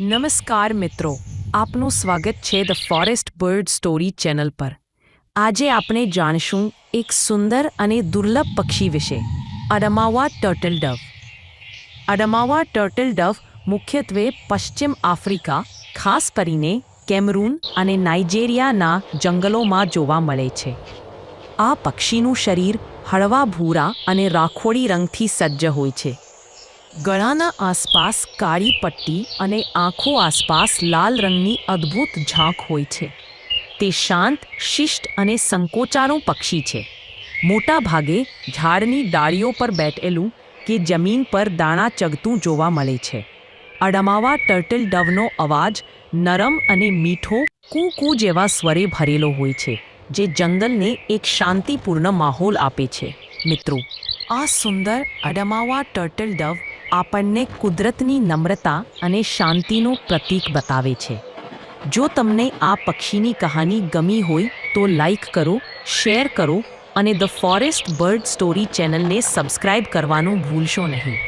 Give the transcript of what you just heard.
નમસ્કાર મિત્રો, આપનું સ્વાગત છે the forest bird story channel પર. આજે આપણે જાણશું એક સુંદર અને દુર્લભ પક્ષી વિશે, Adamawa turtle dove. Adamawa turtle dove મુખ્યત્વે પશ્ચિમ આફ્રિકા, ખાસ કરીને કેમરૂન અને નાઇજેરિયાના જંગલોમાં જોવા મળે છે. આ પક્ષીનું શરીર હળવા ભૂરા અને રાખોડી રંગથી સજ્જ હોય છે. ગળાના આસપાસ કાળી પટ્ટી અને આંખો આસપાસ લાલ રંગની અદ્ભુત ઝાંખ હોય છે. તે શાંત, શિષ્ટ અને સંકોચારું પક્ષી છે. મોટા ભાગે ઝાડની ડાળીઓ પર બેઠેલું કે જમીન પર દાણા ચગતું જોવા મળે છે. અડમાવા ટર્ટલ ડવનો અવાજ નરમ અને મીઠો કૂ કૂ જેવા સ્વરે ભરેલો હોય છે, જે જંગલને એક શાંતિપૂર્ણ માહોલ આપે છે. મિત્રો, આ સુંદર અડમાવા ટર્ટલ ડવ આપણને કુદરતની નમ્રતા અને શાંતિનું પ્રતીક બતાવે છે. જો તમને આ પક્ષીની કહાની ગમી હોય તો લાઈક કરો શેર કરો અને ધ ફોરેસ્ટ બર્ડ સ્ટોરી ચેનલને સબસ્ક્રાઇબ કરવાનું ભૂલશો નહીં.